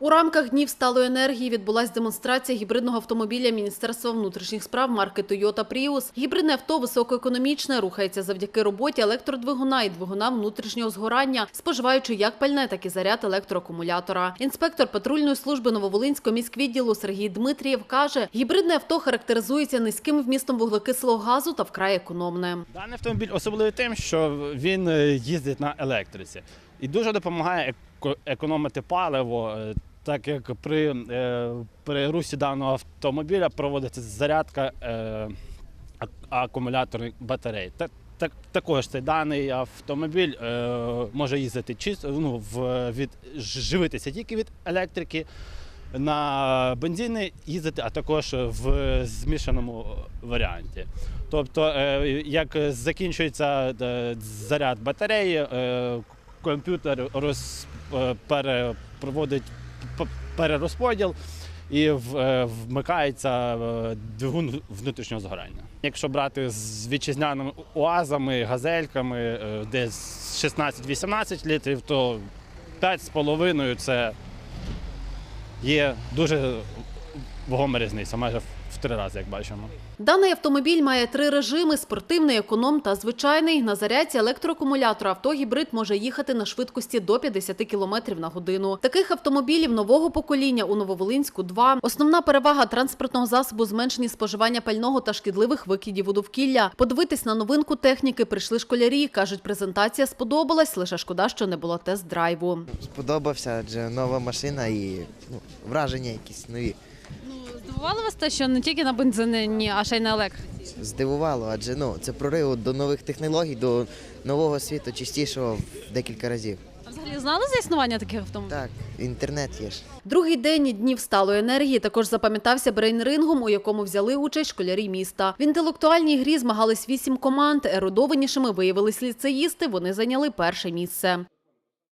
У рамках днів сталої енергії відбулась демонстрація гібридного автомобіля Міністерства внутрішніх справ марки Toyota Prius. Гібридне авто високоекономічне рухається завдяки роботі електродвигуна і двигуна внутрішнього згорання, споживаючи як пальне, так і заряд електроакумулятора. Інспектор патрульної служби Нововолинського міськвідділу Сергій Дмитрієв каже, гібридне авто характеризується низьким вмістом вуглекислого газу та вкрай економне. Даний автомобіль особливий тим, що він е, їздить на електриці і дуже допомагає економити паливо, е, так як при, е, при русі даного автомобіля проводиться зарядка е, акумуляторних батарей. Та- Так, також цей даний автомобіль може їздити чисто ну, в, від, живитися тільки від електрики, на бензини їздити, а також в змішаному варіанті. Тобто, як закінчується заряд батареї, комп'ютер роз, е, проводить перерозподіл і е, вмикається е, двигун внутрішнього згорання. Якщо брати з вітчизняними уазами, газельками, е, десь 16-18 літрів, то 5,5 це є дуже вагома різниця, майже в три рази, як бачимо. Даний автомобіль має три режими: спортивний, економ та звичайний. На зарядці електроакумулятора автогібрид може їхати на швидкості до 50 км на годину. Таких автомобілів нового покоління у Нововолинську два. Основна перевага транспортного засобу зменшені споживання пального та шкідливих викидів у довкілля. Подивитись на новинку техніки прийшли школярі. кажуть, презентація сподобалась, лише шкода, що не було тест-драйву. Сподобався, адже нова машина і ну, враження якісь нові. Ну, здивувало вас те, що не тільки на бензині, а ще й на електриці? Здивувало, адже ну, це прорив до нових технологій, до нового світу, чистішого в декілька разів. А взагалі знали за існування таких автомобілів? Так, інтернет є ж. Другий день днів сталої енергії також запам'ятався брейнрингом, у якому взяли участь школярі міста. В інтелектуальній грі змагались вісім команд. Ерудованішими виявились ліцеїсти. Вони зайняли перше місце.